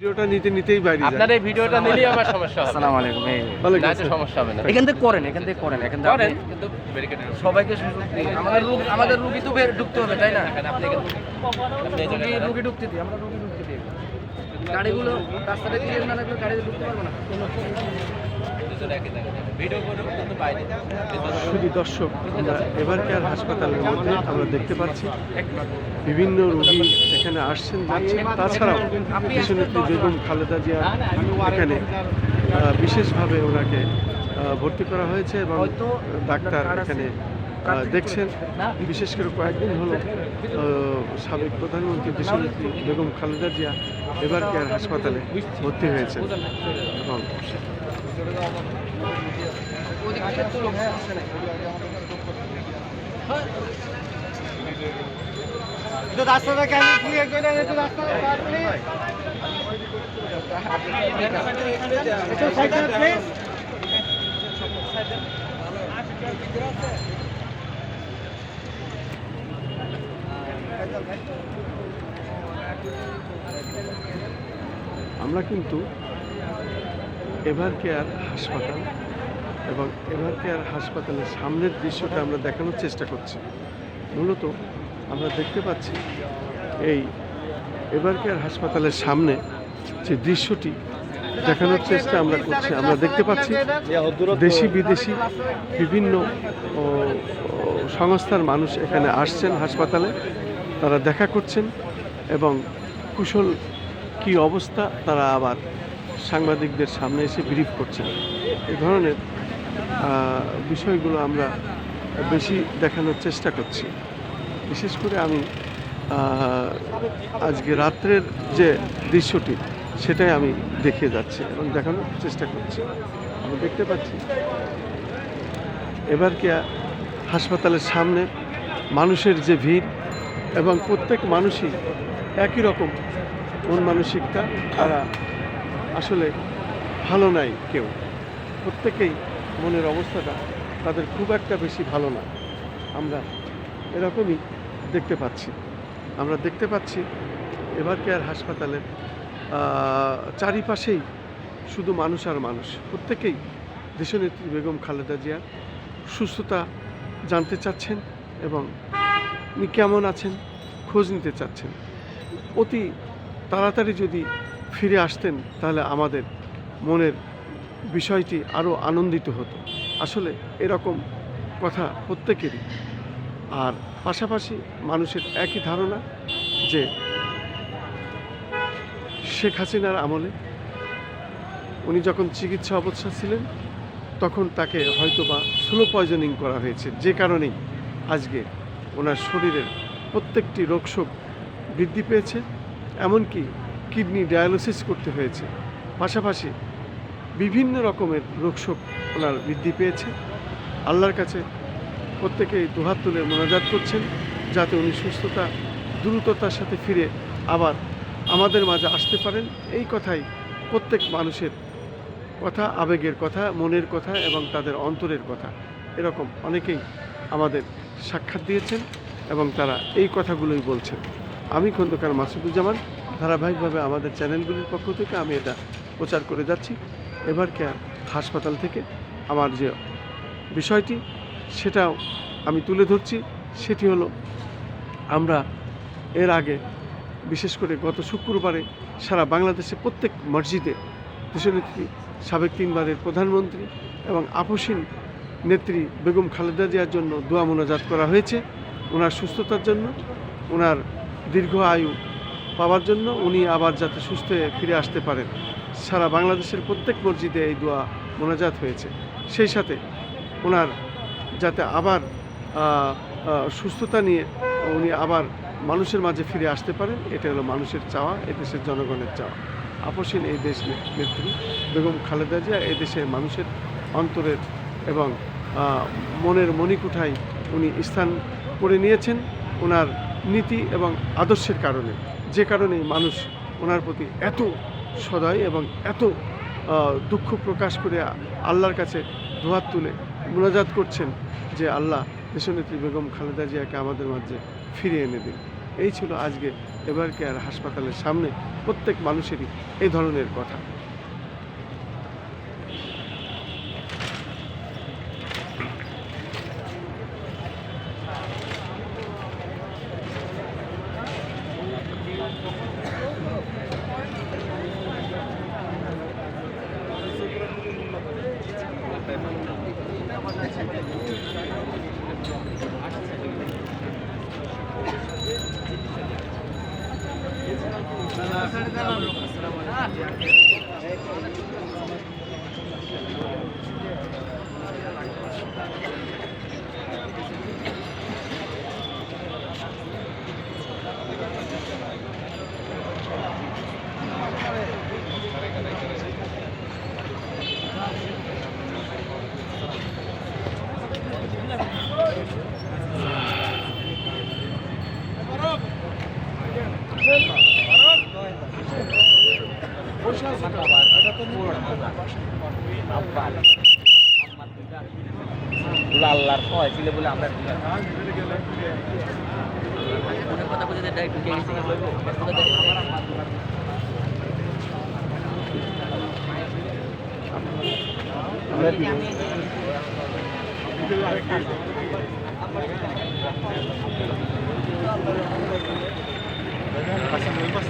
ভিডিওটা নিতে নিতেই বাইরে যায়। আপনার এই ভিডিওটা নিলেই আমার সমস্যা হবে। আসসালামু আলাইকুম এই না সমস্যা হবে না। এখান থেকে করেন এখান থেকে করেন এখান থেকে করেন কিন্তু ব্যারিকেডের সবাইকে সুযোগ দিন। আমাদের রোগ আমাদের রুগী তো বের ঢুকতে হবে তাই না? আপনি এখান থেকে- আপনি এই রুগী ঢুকতে দিই আমরা রুগী ঢুকতে দিই। গাড়িগুলো দিয়ে না লাগলে ঢুকতে পারব না। শুধু দর্শক আমরা এবার কেয়ার হাসপাতালের মধ্যে আমরা দেখতে পাচ্ছি? বিভিন্ন রোগী এখানে আসছেন যাচ্ছেন তাছাড়াও দেশনেত্রী বেগম খালেদা জিয়া এখানে বিশেষভাবে ওনাকে ভর্তি করা হয়েছে এবং ডাক্তার এখানে দেখছেন। বিশেষ করে কয়েকদিন হলো সাবেক প্রধানমন্ত্রী দেশনেত্রী বেগম খালেদা জিয়া এবার কেয়ার হাসপাতালে ভর্তি হয়েছে তুলো সমস্যা নেই আমরা কিন্তু এভার কেয়ার হাসপাতাল এবং এভার কেয়ার হাসপাতালের সামনের দৃশ্যটা আমরা দেখানোর চেষ্টা করছি। মূলত আমরা দেখতে পাচ্ছি এই এভার কেয়ার হাসপাতালের সামনে যে দৃশ্যটি দেখানোর চেষ্টা আমরা করছি। আমরা দেখতে পাচ্ছি দেশি, বিদেশি বিভিন্ন সংস্থার মানুষ এখানে আসছেন হাসপাতালে। তারা দেখা করছেন এবং কুশল কি অবস্থা তারা আবার সাংবাদিকদের সামনে এসে ব্রিফ করছেন। এই ধরনের বিষয়গুলো আমরা বেশি দেখানোর চেষ্টা করছি। বিশেষ করে আমি আজকে রাত্রের যে দৃশ্যটি, সেটাই আমি দেখিয়ে যাচ্ছি এবং দেখানোর চেষ্টা করছি। আমি দেখতে পাচ্ছি। এবার কি হাসপাতালের সামনে মানুষের যে ভিড় এবং প্রত্যেক মানুষই একই রকম মন মানসিকতা, তারা আসলে ভালো নাই কেউ। প্রত্যেকেই মনের অবস্থাটা তাদের খুব একটা বেশি ভালো না। আমরা এরকমই দেখতে পাচ্ছি। আমরা দেখতে পাচ্ছি এবার কেয়ার হাসপাতালের আহ, চারিপাশেই শুধু মানুষ আর মানুষ। প্রত্যেকেই দেশনেত্রী বেগম খালেদা জিয়ার সুস্থতা জানতে চাচ্ছেন এবং উনি কেমন আছেন খোঁজ নিতে চাচ্ছেন। অতি তাড়াতাড়ি যদি ফিরে আসতেন তাহলে আমাদের মনের বিষয়টি আরও আনন্দিত হতো। আসলে এরকম কথা প্রত্যেকেরই। আর পাশাপাশি মানুষের একই ধারণা যে শেখ হাসিনার আমলে উনি যখন চিকিৎসা অবস্থা ছিলেন, তখন তাকে হয়তোবা স্লো পয়জনিং করা হয়েছে। যে কারণেই আজকে ওনার শরীরের প্রত্যেকটি রোগশোক বৃদ্ধি পেয়েছে, এমনকি কিডনি ডায়ালিসিস করতে হয়েছে। পাশাপাশি বিভিন্ন রকমের রোগশোক ওনার বৃদ্ধি পেয়েছে। আল্লাহর কাছে প্রত্যেকেই দুহাত তুলে মোনাজাত করছেন যাতে উনি সুস্থতা, দ্রুততার সাথে ফিরে আবার আমাদের মাঝে আসতে পারেন। এই কথাই প্রত্যেক মানুষের কথা, আবেগের কথা, মনের কথা এবং তাদের অন্তরের কথা। এরকম অনেকেই আমাদের সাক্ষাৎ দিয়েছেন এবং তারা এই কথাগুলোই বলছেন। আমি খন্দকার মাসুদুজ্জামান। ধারাবাহিকভাবে আমাদের চ্যানেলগুলির পক্ষ থেকে আমি এটা প্রচার করে যাচ্ছি। এবার হাসপাতাল থেকে আমার যে বিষয়টি সেটাও আমি তুলে ধরছি, সেটি হলো আমরা এর আগে বিশেষ করে গত শুক্রবারে সারা বাংলাদেশে প্রত্যেক মসজিদে দেশনেত্রী সাবেক তিনবারের প্রধানমন্ত্রী এবং আপসীন নেত্রী বেগম খালেদা জিয়ার জন্য দোয়া মোনাজাত করা হয়েছে। ওনার সুস্থতার জন্য, ওনার দীর্ঘ আয়ু পাওয়ার জন্য উনি আবার যাতে সুস্থ ফিরে আসতে পারেন। সারা বাংলাদেশের প্রত্যেক মসজিদে এই দোয়া মোনাজাত হয়েছে। সেই সাথে ওনার যাতে আবার সুস্থতা নিয়ে উনি আবার মানুষের মাঝে ফিরে আসতে পারেন এটা হলো মানুষের চাওয়া, এদেশের জনগণের চাওয়া। আপসীন এই দেশ নেত্রী বেগম খালেদা জিয়া এই দেশের মানুষের অন্তরের এবং মনের মণিকুঠায় উনি স্থান করে নিয়েছেন। ওনার নীতি এবং আদর্শের কারণে, যে কারণে মানুষ ওনার প্রতি এত সদয় এবং এত দুঃখ প্রকাশ করে আল্লাহর কাছে দুহাত তুলে মোনাজাত করছেন যে আল্লাহ দেশনেত্রী বেগম খালেদা জিয়াকে আমাদের মাঝে ফিরিয়ে এনে দিন। এই ছিল আজকে এবার কেয়ার হাসপাতালের সামনে প্রত্যেক মানুষেরই এই ধরনের কথা। Thank you. আল্লাহর সহায় ছিল বলে আমরা কথা বুঝে ডাইরেক্ট ঢুকে গেছি কি বলব ব্যস্ততা দেখে